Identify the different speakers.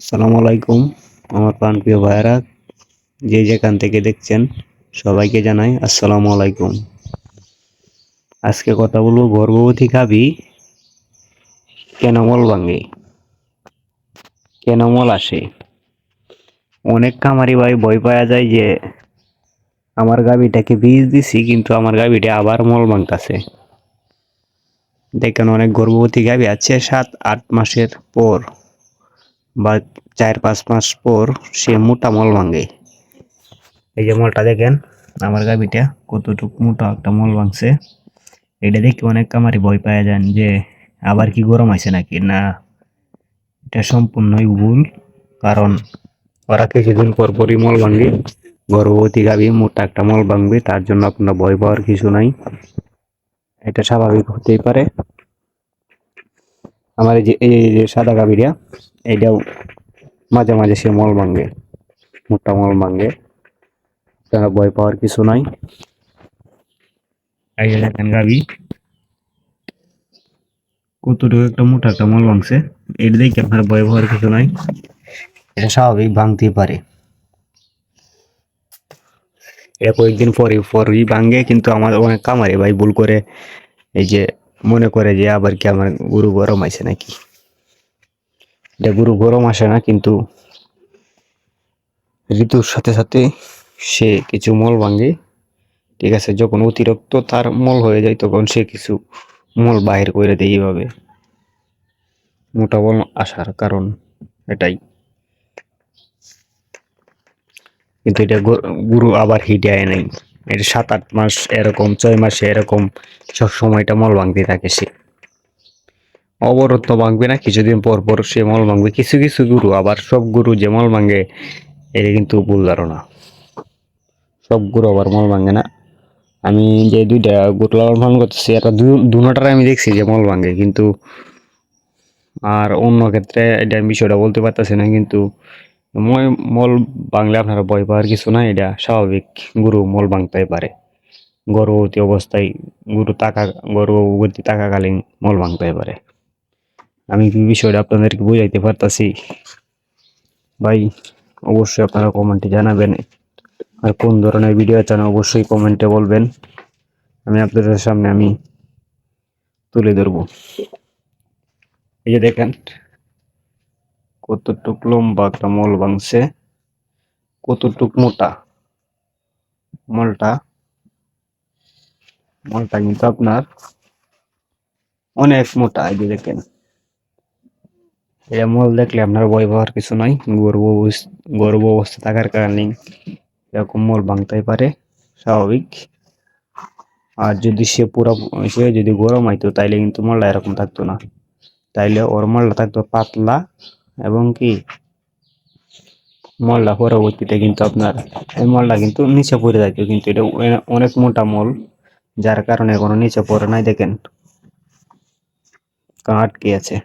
Speaker 1: আসসালামু আলাইকুম, আমার প্রাণপ্রিয় ভাইয়েরা, যে যেখান থেকে দেখছেন, সবাইকে জানাই আসসালামু আলাইকুম। আজকে কথা বলব গর্ভবতী গাভী কেন মল ভাঙে। কেন মল আসে। অনেক খামারি ভাই ভয় পাওয়া যায় যে, আমার গাভীটাকে বীজ দিছি, কিন্তু আমার গাভীটা আবার মল ভাঙতাছে। দেখেন অনেক গর্ভবতী গাভী আছে সাত, আট মাসের পর। বা চার পাঁচ মাস পর সে মোটা মল ভাঙে। এই যে মলটা দেখেন, আমার গাভিটা কতটুক মোটা একটা মল ভাঙছে। এটা দেখে অনেক কামারি ভয় পাওয়া যান যে, আবার কি গরম আছে নাকি? না, এটা সম্পূর্ণই ভুল, কারণ ওরা কিছুদিন পর পরই মল ভাঙবে গর্ভবতী গাভী মোটা একটা মল ভাঙবে, তার জন্য আপনার ভয় পাওয়ার কিছু নাই। এটা স্বাভাবিক হতেই পারে। আমার এই যে সাদা গাভীরা এটাও মাঝে মাঝে সে মল ভাঙে মোটা মল ভাঙে। তারা ভয় পাওয়ার কিছু নাই। এই যে দেখেন গাভী কতটুকু একটা মোটা একটা মল ভাঙছে এটা দেখে আপনার ভয় পাওয়ার কিছু নাই। এটা স্বাভাবিক ভাঙতেই পারে। এটা কয়েকদিন পরে পরই ভাঙে কিন্তু আমার অনেক কামারে ভাই ভুল করে এই যে মনে করে যে আবার কি আমার গরু গরম আছে নাকি? এটা গরু গরম আসে না, কিন্তু ঋতুর সাথে সাথে সে কিছু মল ভাঙে। ঠিক আছে, যখন অতিরিক্ত তার মল হয়ে যায়, তখন সে কিছু মল বাহির করে দেয় এইভাবে। মোটা বল আসার কারণ এটাই। কিন্তু এটা গরু আবার হিটে আয় নাই। এটা সাত আট মাস এরকম, ছয় মাসে এরকম সব সময়টা মল ভাঙতে থাকে সে। অবরোধ তো ভাঙবে না কিছুদিন পর পর সে মল ভাঙবে। কিছু কিছু গুরু, আবার সব গুরু যে মল ভাঙে এটা কিন্তু ভুল ধারণা। সব গুরু আবার মল ভাঙে না। আমি যে দুইটা গরু লালন পালন করতেছি এটা দুটার আমি দেখছি যে মল ভাঙে, কিন্তু আর অন্য ক্ষেত্রে এটা বিষয়টা বলতে পারতেছি না, কিন্তু মল ভাঙলে আপনারা ভয় পাওয়ার কিছু না এটা স্বাভাবিক গরু মল ভাঙতে পারে। গর্ভবতী অবস্থায় গরু টাকা গর্ভবতী থাকাকালীন মল ভাঙতে পারে। আমি বিষয়টা আপনাদেরকে বোঝাইতে পারতাছি। ভাই, অবশ্যই আপনারা কমেন্টে জানাবেন। আর কোন ধরনের ভিডিও চান অবশ্যই কমেন্টে বলবেন। আমি আপনাদের সামনে আমি তুলে ধরবো। এই যে দেখেন, কতটুক লম্বা একটা মল ভাঙছে, কতটুক মোটা মলটা। মলটা কিন্তু আপনার অনেক মোটা, এই যে দেখেন। এটা মল দেখলে আপনার ভয় পাওয়ার কিছু নাই। গর্ভ অবস- গর্ভ অবস্থা থাকার কারণে এরকম মল ভাঙতেই পারে, স্বাভাবিক। আর যদি সে পুরো, সে যদি গরম হইতো, তাইলে কিন্তু মলটা এরকম থাকতো না। তাইলে ওর মলটা থাকতো পাতলা এবং কি, মলটা পরবর্তীতে কিন্তু আপনার, এই মলটা কিন্তু নিচে পড়ে যাইতো কিন্তু এটা অনেক মোটা মল, যার কারণে কোনো নিচে পড়ে নাই, দেখেন। কারণ আটকে আছে?